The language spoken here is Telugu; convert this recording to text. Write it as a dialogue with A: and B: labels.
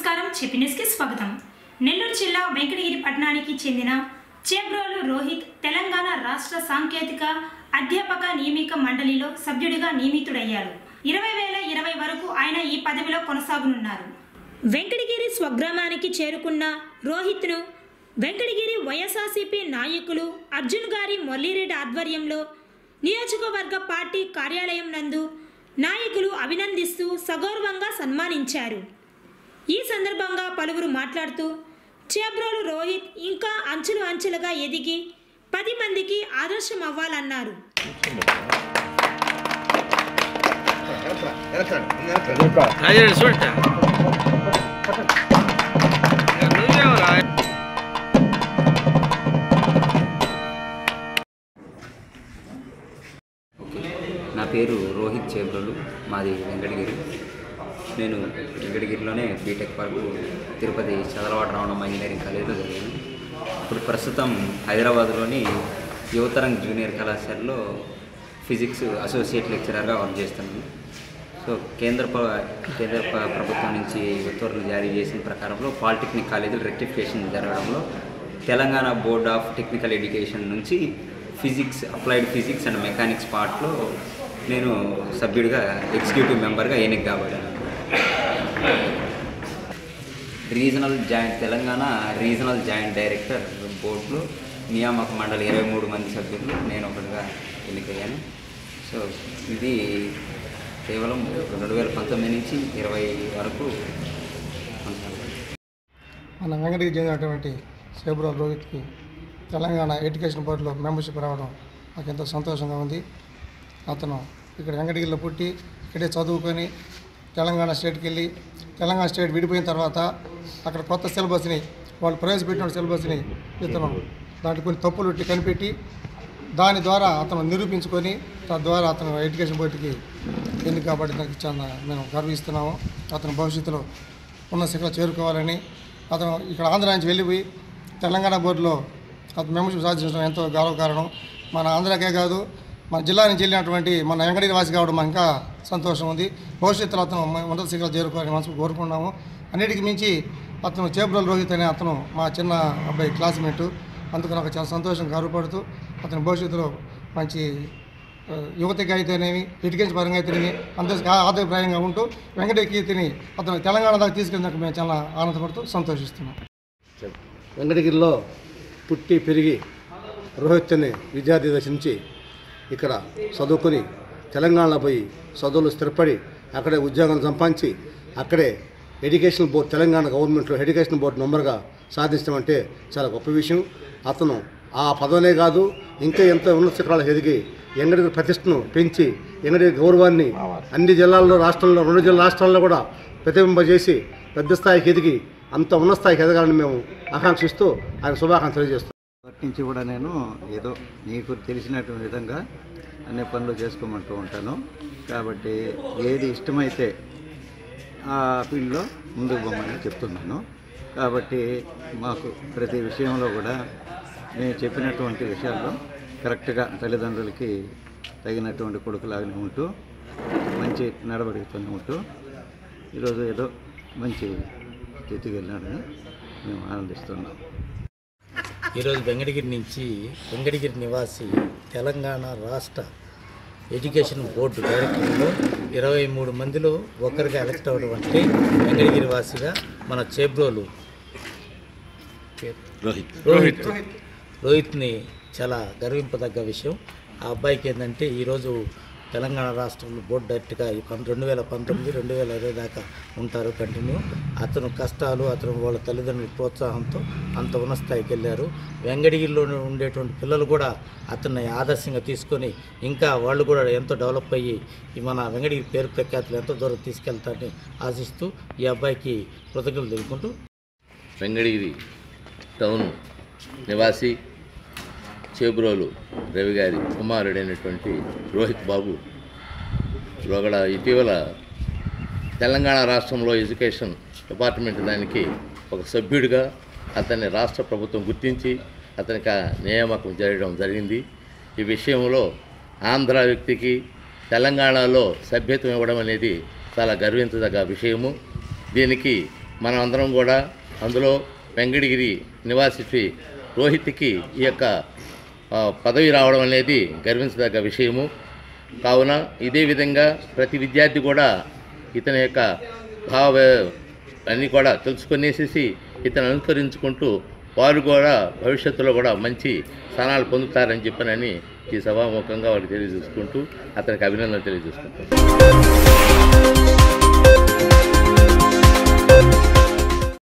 A: నమస్కారం. చెప్పినెస్కి స్వాగతం. నెల్లూరు జిల్లా వెంకటగిరి పట్టణానికి చెందిన చేబ్రోలు రోహిత్ తెలంగాణ రాష్ట్ర సాంకేతిక అధ్యాపక నియమిక మండలిలో సభ్యుడిగా నియమితుడయ్యారు. ఇరవై వేల ఇరవై వరకు ఆయన ఈ పదవిలో కొనసాగనున్నారు. వెంకటగిరి స్వగ్రామానికి చేరుకున్న రోహిత్ను వెంకటగిరి వైఎస్ఆర్సీపీ నాయకులు అర్జున్ గారి మురళీరెడ్డి ఆధ్వర్యంలో నియోజకవర్గ పార్టీ కార్యాలయం నందు నాయకులు అభినందిస్తూ సగౌరవంగా సన్మానించారు. ఈ సందర్భంగా పలువురు మాట్లాడుతూ చేబ్రోలు రోహిత్ ఇంకా అంచులు అంచులుగా ఎదిగి పది మందికి ఆదర్శం అవ్వాలన్నారు.
B: నా పేరు రోహిత్ చేబ్రోలు మాది వెంకటగిరి. నేను వెంకటగిరిలోనే బీటెక్ వరకు తిరుపతి చదలవాడ రావడం ఇంజనీరింగ్ కాలేజీలో జరిగింది. ఇప్పుడు ప్రస్తుతం హైదరాబాద్లోని యువతరంగ్ జూనియర్ కళాశాలలో ఫిజిక్స్ అసోసియేట్ లెక్చరర్గా వర్క్ చేస్తున్నాను. సో కేంద్ర ప్ర- కేంద్ర ప్రభుత్వం నుంచి ఉత్తర్వులు జారీ చేసిన ప్రకారంలో పాలిటెక్నిక్ కాలేజీలు rectification జరగడంలో Telangana board of technical education నుంచి physics applied physics and mechanics పార్ట్లో నేను సభ్యుడిగా ఎగ్జిక్యూటివ్ మెంబర్గా ఎన్నిక కాబడ్డాను. Regional joint Telangana regional joint director బోర్డులో నియామక మండలి ఇరవై మూడు మంది సభ్యులు నేను ఒకటిగా ఎన్నికయ్యాను. సో ఇది కేవలం రెండు వేల పంతొమ్మిది నుంచి ఇరవై వరకు
C: మన వెంకటగిరి చెందినటువంటి సేబురావు రోహిత్కి తెలంగాణ ఎడ్యుకేషన్ బోర్డులో మెంబర్షిప్ రావడం నాకు ఎంతో సంతోషంగా ఉంది. అతను ఇక్కడ వెంకటగిరిలో పుట్టి ఇక్కడే చదువుకొని తెలంగాణ స్టేట్కి వెళ్ళి తెలంగాణ స్టేట్ విడిపోయిన తర్వాత అక్కడ కొత్త సిలబస్ని వాళ్ళు ప్రవేశపెట్టిన సిలబస్ని ఇతను దాంట్లో కొన్ని తప్పులు కనిపెట్టి దాని ద్వారా అతను నిరూపించుకొని తద్వారా అతను ఎడ్యుకేషన్ బోర్డుకి ఎన్నిక కాబట్టి దానికి చాలా మేము గర్విస్తున్నాము. అతను భవిష్యత్తులో ఉన్న శిఖర చేరుకోవాలని అతను ఇక్కడ ఆంధ్ర నుంచి వెళ్ళిపోయి తెలంగాణ బోర్డులో అతను మెంబర్షిప్ సాధించడం ఎంతో గర్వకారణం. మన ఆంధ్రాకే కాదు మన జిల్లా నుంచి వెళ్ళినటువంటి మన వెంకటగిరి వాసి కావడం ఇంకా సంతోషం ఉంది. భవిష్యత్తులో అతను ఉన్నత శిఖరాలు చేరుకోవాలని మనసు కోరుకున్నాము అన్నిటికీ మించి అతను చేబ్రల్ రోహిత్ అనే అతను మా చిన్న అబ్బాయి క్లాస్మేటు. అందుకు నాకు చాలా సంతోషం గర్వపడుతూ అతని భవిష్యత్తులో మంచి యువతకి అయితేనేమి ఎడ్యుకేషన్ పరంగా అయితేనేమి అందరికి ఆదాయప్రాయంగా ఉంటూ వెంకట కీర్తిని అతను తెలంగాణ దాకా తీసుకెళ్ళినందుకు మేము చాలా ఆనందపడుతూ సంతోషిస్తున్నాం.
D: వెంకటగిరిలో పుట్టి పెరిగి రోహిత్ని విద్యార్థి దశ నుంచి ఇక్కడ చదువుకొని తెలంగాణలో పోయి చదువులు స్థిరపడి అక్కడే ఉద్యోగం సంపాదించి అక్కడే ఎడ్యుకేషన్ బోర్డు తెలంగాణ గవర్నమెంట్లో ఎడ్యుకేషన్ బోర్డు మెంబర్గా సాధించడం అంటే చాలా గొప్ప విషయం. అతను ఆ పదవనే కాదు ఇంకా ఎంతో ఉన్నత శిఖరాలు ఎదిగి ఎంగడిగిరి ప్రతిష్టను పెంచి ఎంగడిగిరి గౌరవాన్ని అన్ని జిల్లాల్లో రాష్ట్రంలో రెండు జిల్లా రాష్ట్రాల్లో కూడా ప్రతిబింబజేసి పెద్ద స్థాయికి ఎదిగి అంత ఉన్నత స్థాయికి ఎదగాలని మేము ఆకాంక్షిస్తూ ఆయన శుభాకాంక్షలు
E: చేస్తాం నుంచి కూడా నేను ఏదో నీకు తెలిసినటువంటి విధంగా అనే పనులు చేసుకోమంటూ ఉంటాను. కాబట్టి ఏది ఇష్టమైతే ఆ ఫీల్డ్లో ముందుకు పోమని చెప్తున్నాను. కాబట్టి మాకు ప్రతి విషయంలో కూడా నేను చెప్పినటువంటి విషయాల్లో కరెక్ట్గా తల్లిదండ్రులకి తగినటువంటి కొడుకులాగానే ఉంటూ మంచి నడవడికతో ఉంటూ ఈరోజు ఏదో మంచి స్థితికి వెళ్ళినాడని మేము ఆనందిస్తున్నాం.
F: ఈరోజు వెంకటగిరి నుంచి వెంకటగిరి నివాసి తెలంగాణ రాష్ట్ర ఎడ్యుకేషన్ బోర్డు డైరెక్టర్లో ఇరవై మూడు మందిలో ఒకరిగా ఎలక్ట్ అవ్వడం అంటే వెంకటగిరి వాసిగా మన చేబ్రోలు రోహిత్. రోహిత్. రోహిత్ని చాలా గర్వింపదగ్గ విషయం. ఆ అబ్బాయికి ఏంటంటే ఈరోజు తెలంగాణ రాష్ట్రంలో బోర్డు డైరెక్ట్గా ఈ రెండు వేల పంతొమ్మిది రెండు వేల ఇరవై దాకా ఉంటారు. కంటిన్యూ అతను కష్టాలు అతను వాళ్ళ తల్లిదండ్రుల ప్రోత్సాహంతో అంత ఉన్న స్థాయికి వెళ్ళారు. వెంగడిగిరిలోనే ఉండేటువంటి పిల్లలు కూడా అతన్ని ఆదర్శంగా తీసుకొని ఇంకా వాళ్ళు కూడా ఎంతో డెవలప్ అయ్యి మన వెంగడగిరి పేరు ప్రఖ్యాతులు ఎంతో దూరం తీసుకెళ్తారని ఆశిస్తూ ఈ అబ్బాయికి కృతజ్ఞతలు తెలుపుకుంటూ
G: వెంగడగిరి టౌన్ నివాసి చేబ్రోలు రవి గారి కుమారుడైనటువంటి రోహిత్ బాబు. రోగడ ఇటీవల తెలంగాణ రాష్ట్రంలో ఎడ్యుకేషన్ డిపార్ట్మెంట్ దానికి ఒక సభ్యుడిగా అతన్ని రాష్ట్ర ప్రభుత్వం గుర్తించి అతనికి ఆ నియామకం జరగడం జరిగింది. ఈ విషయంలో ఆంధ్ర వ్యక్తికి తెలంగాణలో సభ్యత్వం ఇవ్వడం అనేది చాలా గర్వించదగ్గ విషయము. దీనికి మనం అందరం కూడా అందులో వెంకటగిరి నివాసి రోహిత్కి ఈ యొక్క పదవి రావడం అనేది గర్వించదగ్గ విషయము. కావున ఇదే విధంగా ప్రతి విద్యార్థి కూడా ఇతని యొక్క భావ అన్నీ కూడా తెలుసుకునేసేసి ఇతను అనుసరించుకుంటూ వారు కూడా భవిష్యత్తులో కూడా మంచి స్థానాలు పొందుతారని చెప్పనని ఈ సభాముఖంగా వారికి తెలియజేసుకుంటూ అతనికి అభినందనలు తెలియజేసుకుంటాం